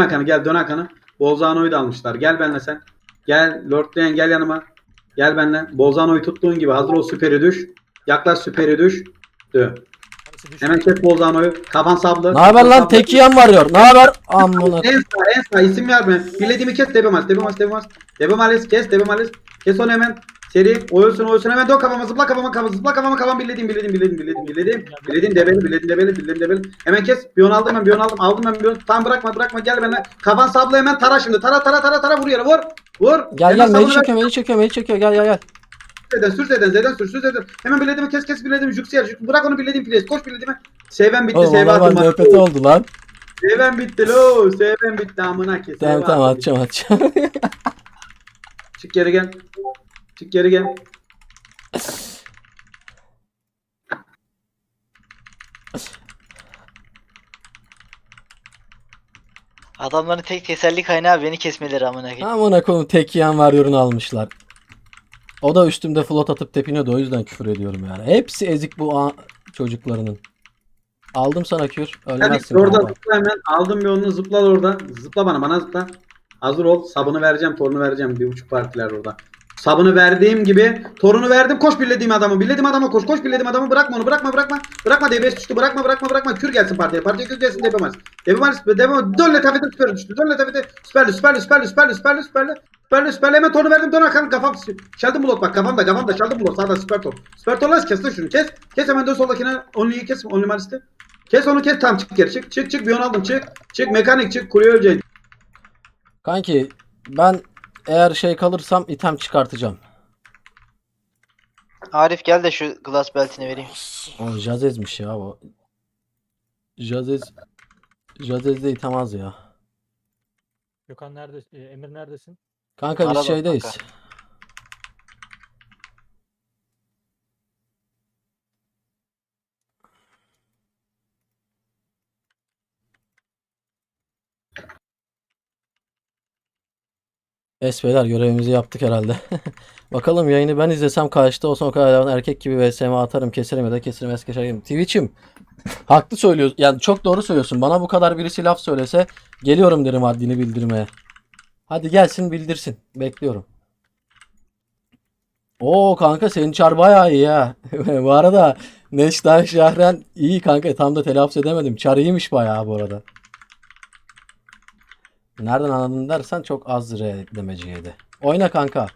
Hakan'ı gel dön Hakan'ı. Bolzano'yu da almışlar. Gel benle sen. Gel Lord Dayan gel yanıma. Gel benle. Bolzano'yu tuttuğun gibi hazır ol süperi düş. Yaklaş süperi düş. Dö. Hemen kes Bolzano'yu. Kafan sablı. Ne haber lan? Tekiyen varıyor. Ne haber? Amına. En sağ en sağ isim verme. Bilediğimi kes Debemaz. Debemaz Debemaz. Debemaz kes Debemaz. Kes onu hemen. Seri oyulsun oyulsun hemen dön kafama zıpla kafama kafama zıpla kafama kafama bilediğim bilediğim bilediğim bilediğim bilediğim bilediğim debeli bilediğim debeli bilediğim debeli. Hemen kes. Bir onu aldım ben bir onu aldım. Aldım ben bir onu. Tam bırakma bırakma. Gel benimle. Kafan sabla hemen tara şimdi. Tara tara tara tara. Vur yere vur. Vur. Gel Hemen gel. Ver. çekiyor meli çekiyor meli çekiyor gel gel gel. Zeden sür zeden zeden sür sür zeden hemen bilediğimi kes kes bilediğimi juksiyer juk bırak onu bilediğim pres koş bilediğimi seven bitti Oğlum seven bana nöbeti oldu lan. seven bitti lo. Seven bitti amına kes. Tamam tamam atacağım atacağım. çık geri gel çık geri gel Adamların tek teselli kaynağı beni kesmeleri amına koyayım. Amına koyayım Tekiyen varyorunu almışlar. O da üstümde flot atıp tepiniyordu o yüzden küfür ediyorum yani. Hepsi ezik bu a- çocuklarının. Aldım sana kür. Hadi Ölmezsin. orada zıpla hemen. Aldım bir onu zıpla orada. Zıpla bana bana zıpla. Hazır ol. Sabını vereceğim. Torunu vereceğim. Bir buçuk partiler orada. Sabını verdiğim gibi torunu verdim. Koş bilediğim adamı. Bilediğim adama koş. Koş bilediğim adamı. Bırakma onu. Bırakma bırakma. Bırakma DBS düştü. Bırakma bırakma bırakma. Kür gelsin partiye. Partiye kür gelsin depemez. Depemez. Depemez. Dönle tafete süper düştü. Dönle tafete. Süperli süperli süperli süperli süperli süperli. Süperli süperli. Hemen torunu verdim. Dön Hakan. Kafam. Şaldım blok bak. Kafamda kafamda. Şaldım blok. Sağda süper tor. Süper torla kes lan şunu. Kes. Kes hemen dön soldakine. Only'yi kes. Only malisti. Kes onu kes tam çık geri çık çık çık bir onu aldım çık çık mekanik çık kuruyor öleceksin. Kanki ben eğer şey kalırsam item çıkartacağım. Arif gel de şu glass beltini vereyim. O Jazez'miş ya o. Jazez Jazez'de item az ya. Gökhan nerede? e, Emir neredesin? Kanka biz Arada şeydeyiz. kanka. Es beyler görevimizi yaptık herhalde. Bakalım yayını ben izlesem karşıda olsam o kadar erkek gibi VSM atarım keserim ya da keserim es geçerim. Twitch'im haklı söylüyorsun. Yani çok doğru söylüyorsun. Bana bu kadar birisi laf söylese geliyorum derim haddini bildirmeye. Hadi gelsin bildirsin. Bekliyorum. Oo kanka senin çar bayağı iyi ha. bu arada Neşter Şahren iyi kanka tam da telaffuz edemedim. Çar iyiymiş bayağı bu arada. Nereden anladın dersen çok az R demeciydi. Oyna kanka.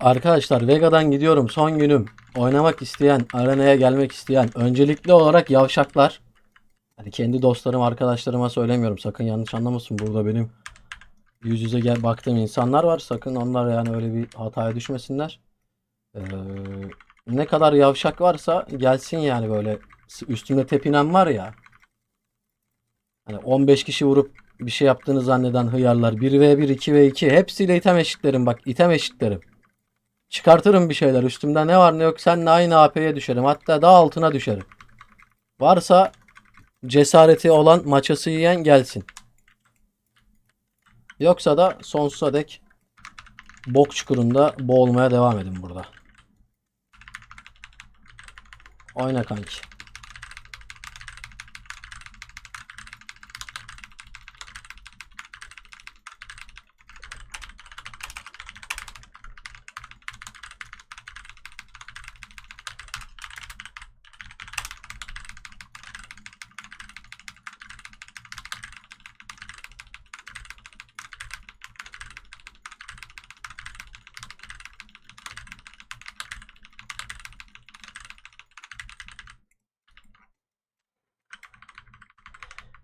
Arkadaşlar Vega'dan gidiyorum. Son günüm. Oynamak isteyen, arenaya gelmek isteyen, öncelikli olarak yavşaklar. Hani kendi dostlarım, arkadaşlarıma söylemiyorum. Sakın yanlış anlamasın. Burada benim yüz yüze gel baktığım insanlar var. Sakın onlar yani öyle bir hataya düşmesinler. Ee, ne kadar yavşak varsa gelsin yani böyle üstümde tepinen var ya. Hani 15 kişi vurup bir şey yaptığını zanneden hıyarlar. 1v1, 2v2 hepsiyle item eşitlerim bak. item eşitlerim. Çıkartırım bir şeyler. Üstümde ne var ne yok seninle aynı AP'ye düşerim. Hatta daha altına düşerim. Varsa cesareti olan maçası yiyen gelsin. Yoksa da sonsuza dek bok çukurunda boğulmaya devam edin burada. Oyna kanki.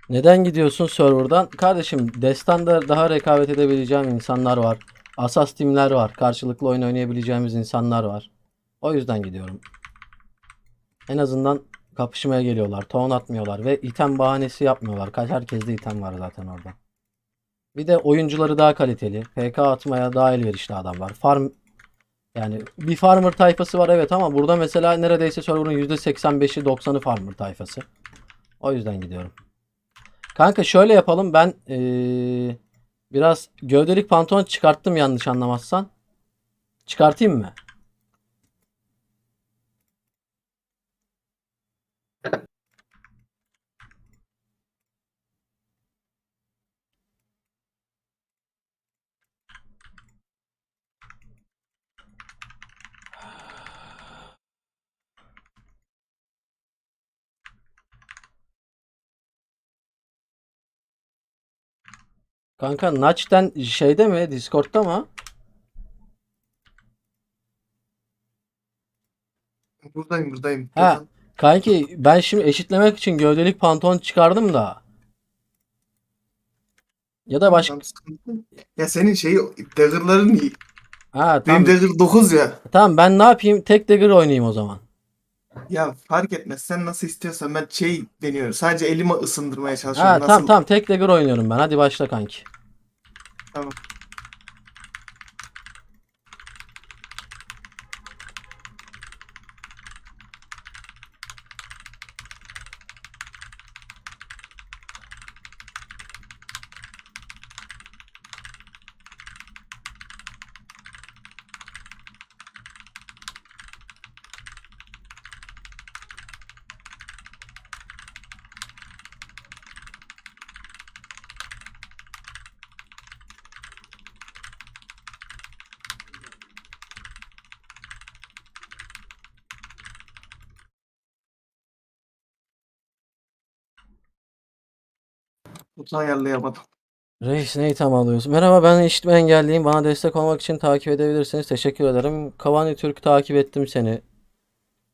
Neden gidiyorsun serverdan? Kardeşim Destan'da daha rekabet edebileceğim insanlar var. Asas timler var. Karşılıklı oyun oynayabileceğimiz insanlar var. O yüzden gidiyorum. En azından kapışmaya geliyorlar. Ton atmıyorlar ve item bahanesi yapmıyorlar. Kaç herkeste item var zaten orada. Bir de oyuncuları daha kaliteli. PK atmaya daha elverişli adamlar. Farm yani bir farmer tayfası var evet ama burada mesela neredeyse server'ın %85'i 90'ı farmer tayfası. O yüzden gidiyorum. Kanka şöyle yapalım. Ben eee, biraz gövdelik pantolon çıkarttım yanlış anlamazsan. Çıkartayım mı? Kanka Natch'ten şeyde mi? Discord'da mı? Buradayım buradayım. Ha. Kanki ben şimdi eşitlemek için gövdelik pantolon çıkardım da. Ya da başka sıkıntı. Ya senin şeyi dagger'ların iyi. ha Benim tamam. dagger 9 ya. Tamam ben ne yapayım? Tek dagger oynayayım o zaman. Ya fark etmez. Sen nasıl istiyorsan ben şey deniyorum. Sadece elimi ısındırmaya çalışıyorum. Ha nasıl? tamam tamam tek dagger oynuyorum ben. Hadi başla kanki. Tamam. Kutu ayarlayamadım. Reis ne itham alıyorsun? Merhaba ben işitme engelliyim. Bana destek olmak için takip edebilirsiniz. Teşekkür ederim. Kavani Türk takip ettim seni.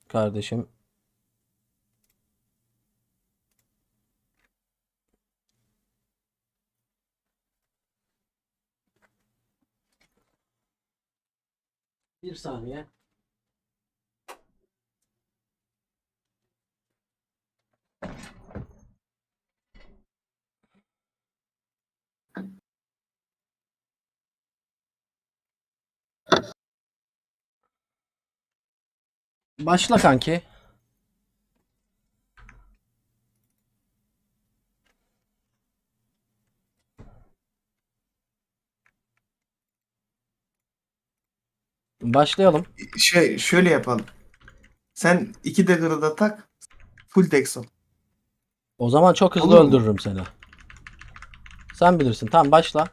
Kardeşim. Bir saniye. Başla kanki. Başlayalım. Şey şöyle yapalım. Sen iki dagger'ı da tak. Full dex ol. O zaman çok hızlı Olur mu? öldürürüm seni. Sen bilirsin. Tamam başla.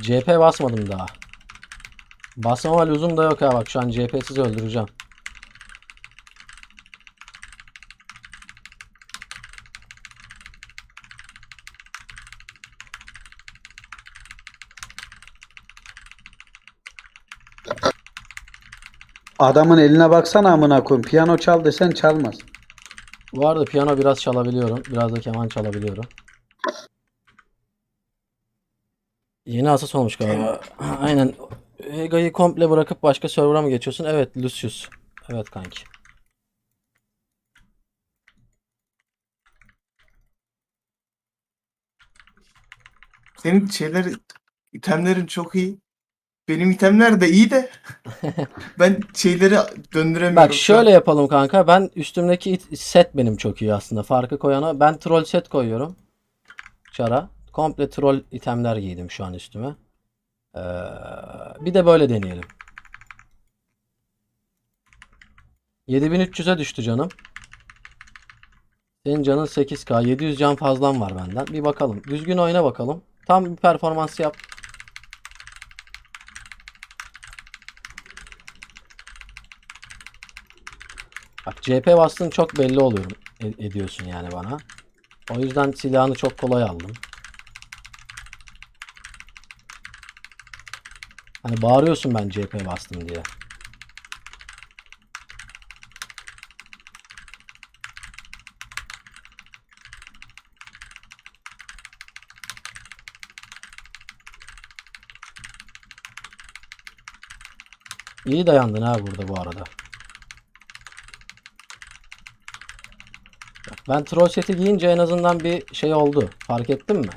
CP basmadım daha. Basmama lüzum da yok ha bak şu an CP'siz öldüreceğim. Adamın eline baksana amına koyayım. Piyano çal desen çalmaz. Bu arada piyano biraz çalabiliyorum. Biraz da keman çalabiliyorum. Yeni asas olmuş galiba. Aynen. Vega'yı komple bırakıp başka server'a mı geçiyorsun? Evet Lucius. Evet kanki. Senin şeyler itemlerin çok iyi. Benim itemler de iyi de ben şeyleri döndüremiyorum. Bak şöyle yapalım kanka. Ben üstümdeki set benim çok iyi aslında. Farkı koyana. Ben troll set koyuyorum. Çara. Komple troll itemler giydim şu an üstüme. Ee, bir de böyle deneyelim. 7300'e düştü canım. Senin canın 8k. 700 can fazlan var benden. Bir bakalım. Düzgün oyna bakalım. Tam bir performans yap. Bak CP bastın çok belli oluyor e- ediyorsun yani bana. O yüzden silahını çok kolay aldım. Hani bağırıyorsun ben CHP bastım diye. İyi dayandın ha burada bu arada. Ben troll seti giyince en azından bir şey oldu. Fark ettin mi?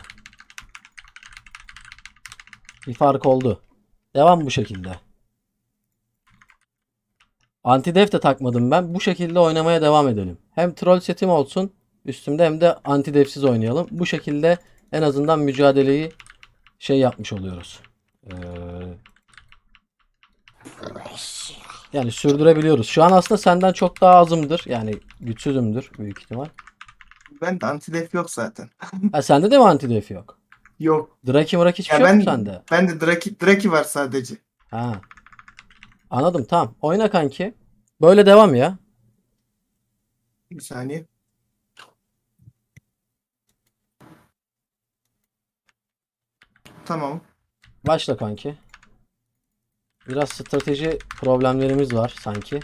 Bir fark oldu. Devam bu şekilde. Anti-def de takmadım ben. Bu şekilde oynamaya devam edelim. Hem troll setim olsun üstümde hem de anti-defsiz oynayalım. Bu şekilde en azından mücadeleyi şey yapmış oluyoruz. Ee, yani sürdürebiliyoruz. Şu an aslında senden çok daha azımdır. Yani güçsüzümdür büyük ihtimal. Ben de antidef yok zaten. Ha sende de mi anti-def yok? Yok. Draki mrak hiçbir Ya şey yok ben mu sende? ben de Draki, Draki var sadece. Ha. Anladım tamam. Oyna kanki. Böyle devam ya. Bir saniye. Tamam. Başla kanki. Biraz strateji problemlerimiz var sanki.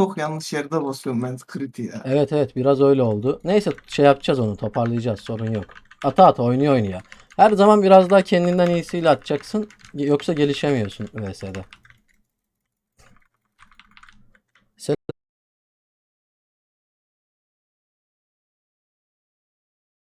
Çok yanlış yerde basıyorum ben kritiği ya. Evet evet biraz öyle oldu. Neyse şey yapacağız onu toparlayacağız sorun yok. Ata ata oynuyor oynuyor. Her zaman biraz daha kendinden iyisiyle atacaksın. Yoksa gelişemiyorsun VS'de.